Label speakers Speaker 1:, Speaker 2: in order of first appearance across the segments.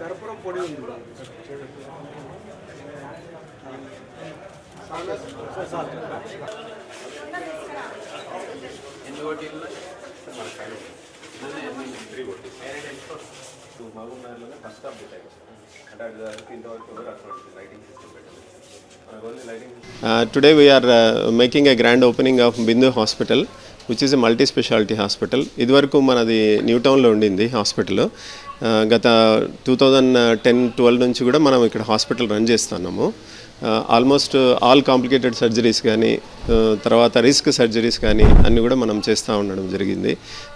Speaker 1: కర్పూరం పొడి ఉంది.
Speaker 2: టూ మహబూబ్నగర్లోనే ఫస్ట్ స్టాప్ పెట్టాయి అంటే అటు వరకు ఇంతవరకు ఎవరు అటువంటి లైటింగ్ సిస్టమ్ పెట్టాలి మనకు only lighting
Speaker 3: Uh, today we are uh, making a grand opening of Bindu hospital which is a multi speciality hospital ఇదివరకు మనది న్యూ టౌన్లో ఉండింది హాస్పిటల్. గత టూ థౌజండ్ టెన్ ట్వెల్వ్ నుంచి కూడా మనం ఇక్కడ హాస్పిటల్ రన్ చేస్తున్నాము. ఆల్మోస్ట్ ఆల్ కాంప్లికేటెడ్ సర్జరీస్ కానీ తర్వాత రిస్క్ సర్జరీస్ కానీ అన్నీ కూడా మనం చేస్తూ ఉండడం జరిగింది.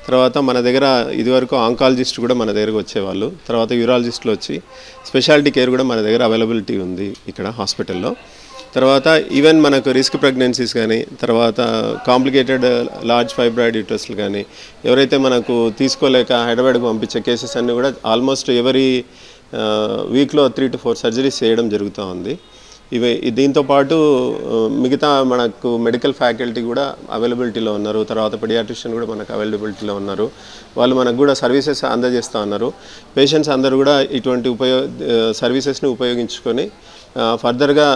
Speaker 3: తర్వాత మన దగ్గర ఇదివరకు ఆంకాలజిస్ట్ కూడా మన దగ్గరకు వచ్చేవాళ్ళు. తర్వాత యూరాలజిస్టులు వచ్చి స్పెషాలిటీ కేర్ కూడా మన దగ్గర అవైలబిలిటీ ఉంది ఇక్కడ హాస్పిటల్లో. తర్వాత ఈవెన్ మనకు రిస్క్ ప్రెగ్నెన్సీస్ కానీ తర్వాత కాంప్లికేటెడ్ లార్జ్ ఫైబ్రాయిడ్ యూట్రస్లు కానీ ఎవరైతే మనకు తీసుకోలేక హైదరాబాద్కు పంపించే కేసెస్ అన్నీ కూడా ఆల్మోస్ట్ ఎవరీ వీక్లో త్రీ టు ఫోర్ సర్జరీస్ చేయడం జరుగుతూ ఉంది. ఇవి దీంతో పాటు మిగతా మనకు మెడికల్ ఫ్యాకల్టీ కూడా అవైలబిలిటీలో ఉన్నారు. తర్వాత పెడియాట్రిషియన్ కూడా మనకు అవైలబిలిటీలో ఉన్నారు. వాళ్ళు మనకు కూడా సర్వీసెస్ అందజేస్తూ ఉన్నారు. పేషెంట్స్ అందరూ కూడా ఇటువంటి ఉపయోగ సర్వీసెస్ని ఉపయోగించుకొని ఫర్దర్గా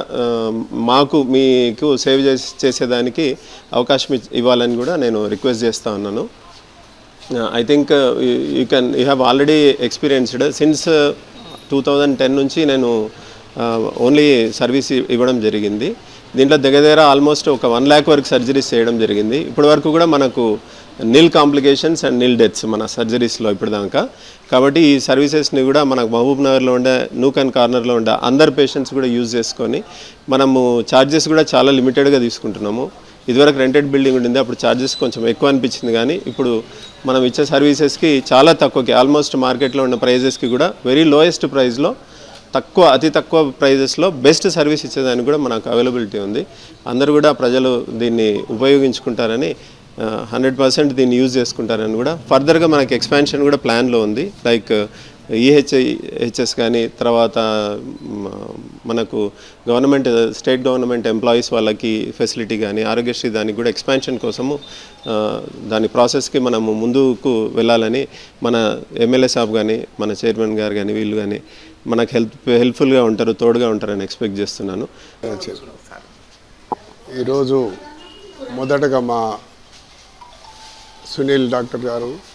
Speaker 3: మాకు మీకు సేవ్ చేసి చేసేదానికి అవకాశం ఇవ్వాలని కూడా నేను రిక్వెస్ట్ చేస్తూ ఉన్నాను. I think you can you have already experienced since two thousand ten నుంచి నేను ఓన్లీ సర్వీస్ ఇవ్వడం జరిగింది. దీంట్లో దగ్గర దగ్గర ఆల్మోస్ట్ ఒక వన్ ల్యాక్ వరకు సర్జరీస్ చేయడం జరిగింది. ఇప్పటి వరకు కూడా మనకు nil complications and nil deaths మన సర్జరీస్లో ఇప్పుడు దాకా కాబట్టి ఈ సర్వీసెస్ని కూడా మనకు మహబూబ్ నగర్లో ఉండే నూకన్ కార్నర్లో ఉండే అందరు పేషెంట్స్ కూడా యూజ్ చేసుకొని మనము ఛార్జెస్ కూడా చాలా లిమిటెడ్గా తీసుకుంటున్నాము. ఇదివరకు రెంటెడ్ బిల్డింగ్ ఉండింది అప్పుడు ఛార్జెస్ కొంచెం ఎక్కువ అనిపించింది కానీ ఇప్పుడు మనం ఇచ్చే సర్వీసెస్కి చాలా తక్కువకి ఆల్మోస్ట్ మార్కెట్లో ఉన్న ప్రైజెస్కి కూడా వెరీ లోయెస్ట్ ప్రైస్లో తక్కువ అతి తక్కువ ప్రైజెస్లో బెస్ట్ సర్వీస్ ఇచ్చేదానికి కూడా మనకు అవైలబిలిటీ ఉంది. అందరూ కూడా ప్రజలు దీన్ని ఉపయోగించుకుంటారని హండ్రెడ్ పర్సెంట్ దీన్ని యూజ్ చేసుకుంటారని కూడా. ఫర్దర్గా మనకి ఎక్స్పాన్షన్ కూడా ప్లాన్లో ఉంది. లైక్ ఈహెచ్ఐ హెచ్ఎస్ కానీ తర్వాత మనకు గవర్నమెంట్ స్టేట్ గవర్నమెంట్ ఎంప్లాయీస్ వాళ్ళకి ఫెసిలిటీ కానీ ఆరోగ్యశ్రీ దానికి కూడా ఎక్స్పాన్షన్ కోసము దాని ప్రాసెస్కి మనము ముందుకు వెళ్ళాలని మన ఎమ్మెల్యే సాబ్ కానీ మన చైర్మన్ గారు కానీ వీళ్ళు కానీ మనకు హెల్ప్ హెల్ప్ఫుల్గా ఉంటారు తోడుగా ఉంటారని ఎక్స్పెక్ట్ చేస్తున్నాను.
Speaker 1: ఈరోజు మొదటగా మా సునీల్ డాక్టర్ గారు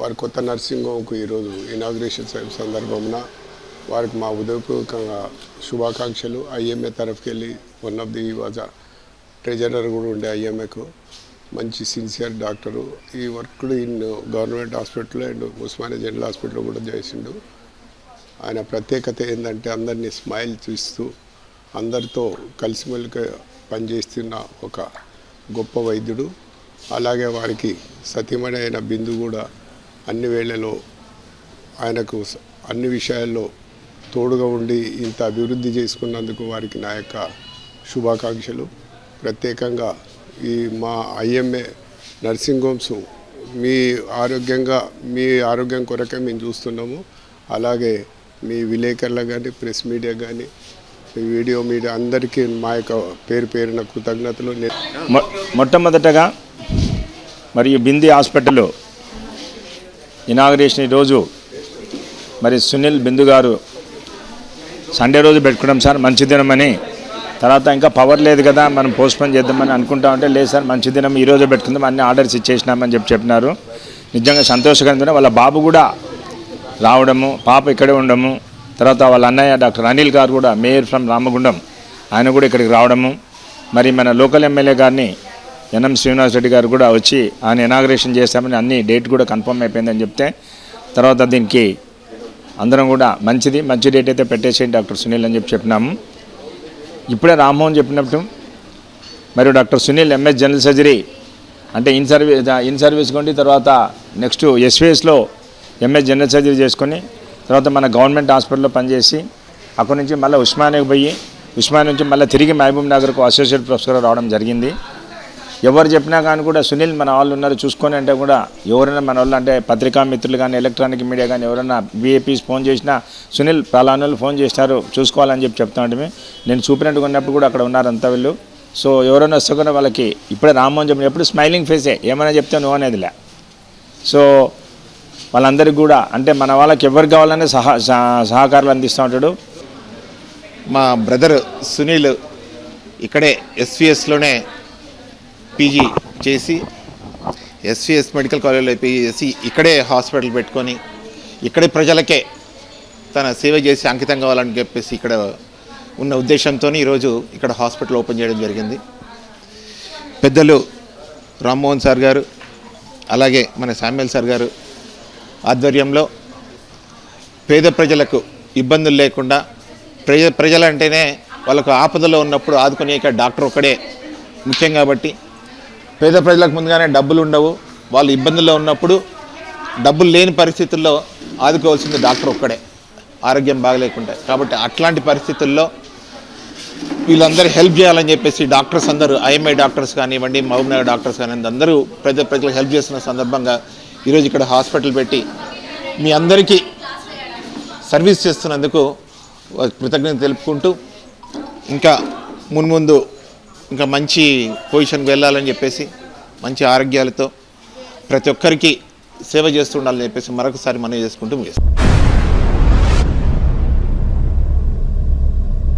Speaker 1: వారి కొత్త నర్సింగ్ హోమ్కు ఈరోజు ఇనాగ్రేషన్ సందర్భమున వారికి మా ఉదయపూర్వకంగా శుభాకాంక్షలు. ఐఎంఏ తరఫుకి వెళ్ళి one of the was treasurer కూడా ఉండే ఐఎంఏకు. మంచి సిన్సియర్ డాక్టరు ఈ work in government hospital and Osmania general హాస్పిటల్లో కూడా చేసిండు. ఆయన ప్రత్యేకత ఏంటంటే అందరినీ స్మైల్ చూస్తూ అందరితో కలిసిమెలిక పనిచేస్తున్న ఒక గొప్ప వైద్యుడు. అలాగే వారికి సతీమణి అయిన బిందు కూడా అన్ని వేళలో ఆయనకు అన్ని విషయాల్లో తోడుగా ఉండి ఇంత అభివృద్ధి చేసుకున్నందుకు వారికి నా యొక్క శుభాకాంక్షలు. ప్రత్యేకంగా ఈ మా ఐఎంఏ నర్సింగ్ హోమ్స్ మీ ఆరోగ్యంగా మీ ఆరోగ్యం కొరకే మేము చూస్తున్నాము. అలాగే మీ విలేకరులకు కానీ ప్రెస్ మీడియా కానీ మీ వీడియో మీడియా అందరికీ మా యొక్క పేరు పేరున కృతజ్ఞతలు.
Speaker 4: మొట్టమొదటగా మరియు బింది హాస్పిటల్ ఇనాగరేషన్ ఈరోజు మరి సునీల్ బిందు గారు సండే రోజు పెట్టుకున్నాం సార్ మంచి దినమని తర్వాత ఇంకా పవర్ లేదు కదా మనం పోస్ట్పోన్ చేద్దామని అనుకుంటా ఉంటే లేదు సార్ మంచి దినం ఈ పెట్టుకుందాం అన్ని ఆర్డర్స్ ఇచ్చేసినామని చెప్పి చెప్పినారు. నిజంగా సంతోషకరంగా వాళ్ళ బాబు కూడా రావడము పాప ఇక్కడే ఉండము. తర్వాత వాళ్ళ అన్నయ్య డాక్టర్ అనిల్ గారు కూడా మేయర్ ఫ్రమ్ రామగుండం ఆయన కూడా ఇక్కడికి రావడము. మరి మన లోకల్ ఎమ్మెల్యే గారిని ఎన్ఎం శ్రీనివాస్ రెడ్డి గారు కూడా వచ్చి ఆయన ఇనాగ్రేషన్ చేశామని అన్ని డేట్ కూడా కన్ఫర్మ్ అయిపోయిందని చెప్తే తర్వాత దీనికి అందరం కూడా మంచిది మంచి డేట్ అయితే పెట్టేసేయండి డాక్టర్ సునీల్ అని చెప్పి చెప్పినాము. ఇప్పుడే రామ్మోహన్ చెప్పినట్టు మరియు doctor Sunil MS general surgery అంటే ఇన్ సర్వీస్ ఇన్ సర్వీస్ కొండి తర్వాత నెక్స్ట్ ఎస్విఎస్లో ఎంఎస్ జనరల్ సర్జరీ చేసుకొని తర్వాత మన గవర్నమెంట్ హాస్పిటల్లో పనిచేసి అక్కడి నుంచి మళ్ళీ ఉస్మానియాకి పోయి ఉస్మానియా నుంచి మళ్ళీ తిరిగి మహబూబ్ నగర్కు అసోసియేట్ ప్రొఫెసర్ రావడం జరిగింది. ఎవరు చెప్పినా కానీ కూడా సునీల్ మన వాళ్ళు ఉన్నారు. చూసుకొని అంటే కూడా ఎవరైనా మన వాళ్ళు అంటే పత్రికా మిత్రులు కానీ ఎలక్ట్రానిక్ మీడియా కానీ ఎవరైనా విఏపీస్ ఫోన్ చేసినా సునీల్ పలానా ఫోన్ చేసినారు చూసుకోవాలని చెప్పి చెప్తా ఉంటే నేను చూపినట్టుగా ఉన్నప్పుడు కూడా అక్కడ ఉన్నారు వీళ్ళు. సో ఎవరైనా వస్తే కూడా వాళ్ళకి ఇప్పుడే రామ్మోహన్ చెప్పిన ఎప్పుడు స్మైలింగ్ ఫేసే. ఏమైనా చెప్తే నువ్వు అనేదిలే. సో వాళ్ళందరికీ కూడా అంటే మన వాళ్ళకి ఎవరు కావాలనే సహా సహ- సహకారాలు అందిస్తూ ఉంటాడు.
Speaker 5: మా బ్రదర్ సునీల్ ఇక్కడే ఎస్విఎస్లోనే పీజీ చేసి ఎస్విఎస్ మెడికల్ కాలేజ్లో పీజీ చేసి ఇక్కడే హాస్పిటల్ పెట్టుకొని ఇక్కడే ప్రజలకే తన సేవ చేసి అంకితం కావాలని చెప్పేసి ఇక్కడ ఉన్న ఉద్దేశంతో ఈరోజు ఇక్కడ హాస్పిటల్ ఓపెన్ చేయడం జరిగింది. పెద్దలు రామ్మోహన్ సార్ గారు అలాగే మన శామ్యుల్ సార్ గారు ఆధ్వర్యంలో పేద ప్రజలకు ఇబ్బందులు లేకుండా ప్రజ ప్రజలంటేనే వాళ్ళకు ఆపదలో ఉన్నప్పుడు ఆదుకునే డాక్టర్ ఒక్కడే ముఖ్యం కాబట్టి పేద ప్రజలకు ముందుగానే డబ్బులు ఉండవు. వాళ్ళు ఇబ్బందుల్లో ఉన్నప్పుడు డబ్బులు లేని పరిస్థితుల్లో ఆదుకోవాల్సింది డాక్టర్ ఒక్కడే. ఆరోగ్యం బాగలేకుంటే. కాబట్టి అట్లాంటి పరిస్థితుల్లో వీళ్ళందరూ హెల్ప్ చేయాలని చెప్పేసి డాక్టర్స్ అందరూ ఐఎంఐ డాక్టర్స్ కానివ్వండి మహబూబ్నగర్ డాక్టర్స్ కానివ్వండి అందరూ ప్రజ ప్రజలకు హెల్ప్ చేస్తున్న సందర్భంగా ఈరోజు ఇక్కడ హాస్పిటల్ పెట్టి మీ అందరికీ సర్వీస్ చేస్తున్నందుకు కృతజ్ఞత తెలుపుకుంటూ ఇంకా మున్ముందు ఇంకా మంచి పొజిషన్కి వెళ్ళాలని చెప్పేసి మంచి ఆరోగ్యాలతో ప్రతి ఒక్కరికి సేవ చేస్తుండాలని చెప్పేసి మరొకసారి మనం చేసుకుంటూ ముగిస్తాం.